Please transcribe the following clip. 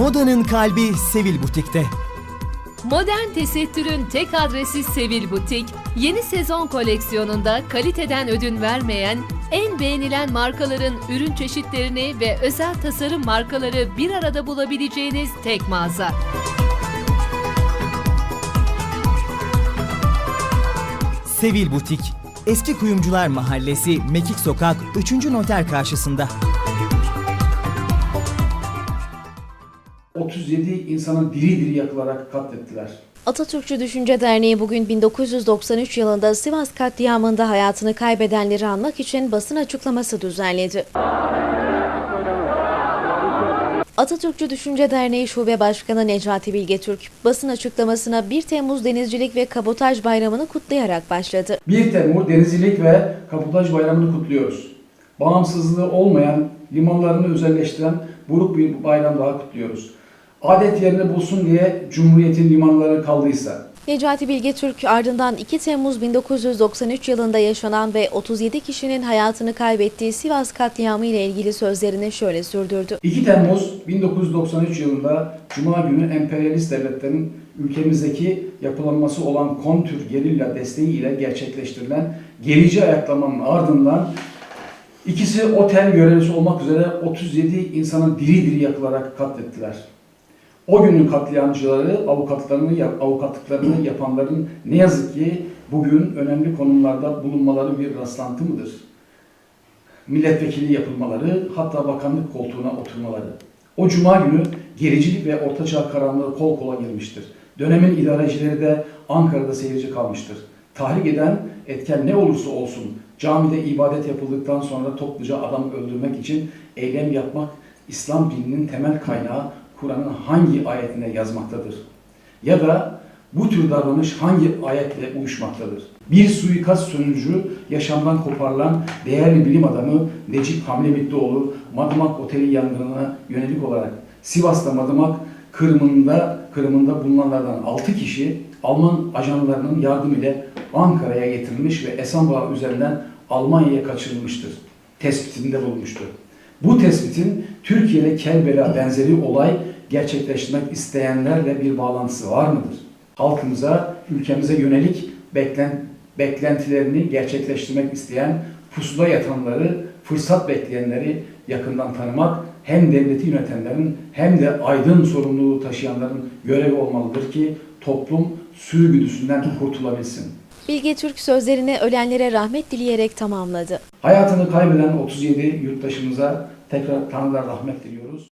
Modanın kalbi Sevil Butik'te. Modern tesettürün tek adresi Sevil Butik, yeni sezon koleksiyonunda kaliteden ödün vermeyen, en beğenilen markaların ürün çeşitlerini ve özel tasarım markaları bir arada bulabileceğiniz tek mağaza. Sevil Butik. Eski Kuyumcular Mahallesi Mekik Sokak 3. Noter karşısında. 37 insanı diri diri yakılarak katlettiler. Atatürkçü Düşünce Derneği bugün 1993 yılında Sivas katliamında hayatını kaybedenleri anmak için basın açıklaması düzenledi. Atatürkçü Düşünce Derneği Şube Başkanı Necati Bilge Türk, basın açıklamasına 1 Temmuz Denizcilik ve Kabotaj Bayramı'nı kutlayarak başladı. 1 Temmuz Denizcilik ve Kaputaj Bayramı'nı kutluyoruz. Bağımsızlığı olmayan, limanlarını özelleştiren buruk bir bayram daha kutluyoruz. Adet yerini bulsun diye Cumhuriyet'in limanları kaldıysa, Necati Bilge Türk ardından 2 Temmuz 1993 yılında yaşanan ve 37 kişinin hayatını kaybettiği Sivas katliamı ile ilgili sözlerini şöyle sürdürdü. 2 Temmuz 1993 yılında Cuma günü emperyalist devletlerin ülkemizdeki yapılanması olan kontür gerilla desteği ile gerçekleştirilen gerici ayaklamanın ardından ikisi otel görevlisi olmak üzere 37 insanı diri diri yakılarak katlettiler. O günün katliamcıları avukatlarını avukatlıklarını yapanların ne yazık ki bugün önemli konumlarda bulunmaları bir rastlantı mıdır? milletvekili yapılmaları, hatta bakanlık koltuğuna oturmaları. O cuma günü gericilik ve ortaçağ karanlığı kol kola girmiştir. Dönemin idarecileri de Ankara'da seyirci kalmıştır. Tahrik eden etken ne olursa olsun camide ibadet yapıldıktan sonra topluca adam öldürmek için eylem yapmak İslam dininin temel kaynağı Kur'an'ın hangi ayetine yazmaktadır? Ya da bu tür davranış hangi ayetle uyuşmaktadır? Bir suikast sonucu yaşamdan koparılan değerli bilim adamı Necip Hamle Bitlioğlu Madımak Oteli yangınına yönelik olarak Sivas'ta Madımak Kırım'ında, Kırım'ında bulunanlardan 6 kişi Alman ajanlarının yardım ile Ankara'ya getirilmiş ve Esenboğa üzerinden Almanya'ya kaçırılmıştır. Tespitinde bulunmuştur. Bu tespitin Türkiye ile Kelbela benzeri olay gerçekleştirmek isteyenlerle bir bağlantısı var mıdır? Halkımıza, ülkemize yönelik beklen, beklentilerini gerçekleştirmek isteyen pusula yatanları, fırsat bekleyenleri yakından tanımak hem devleti yönetenlerin hem de aydın sorumluluğu taşıyanların görevi olmalıdır ki toplum sürgüdüsünden kurtulabilsin. Bilge Türk sözlerini ölenlere rahmet dileyerek tamamladı. Hayatını kaybeden 37 yurttaşımıza tekrar Tanrı'dan rahmet diliyoruz.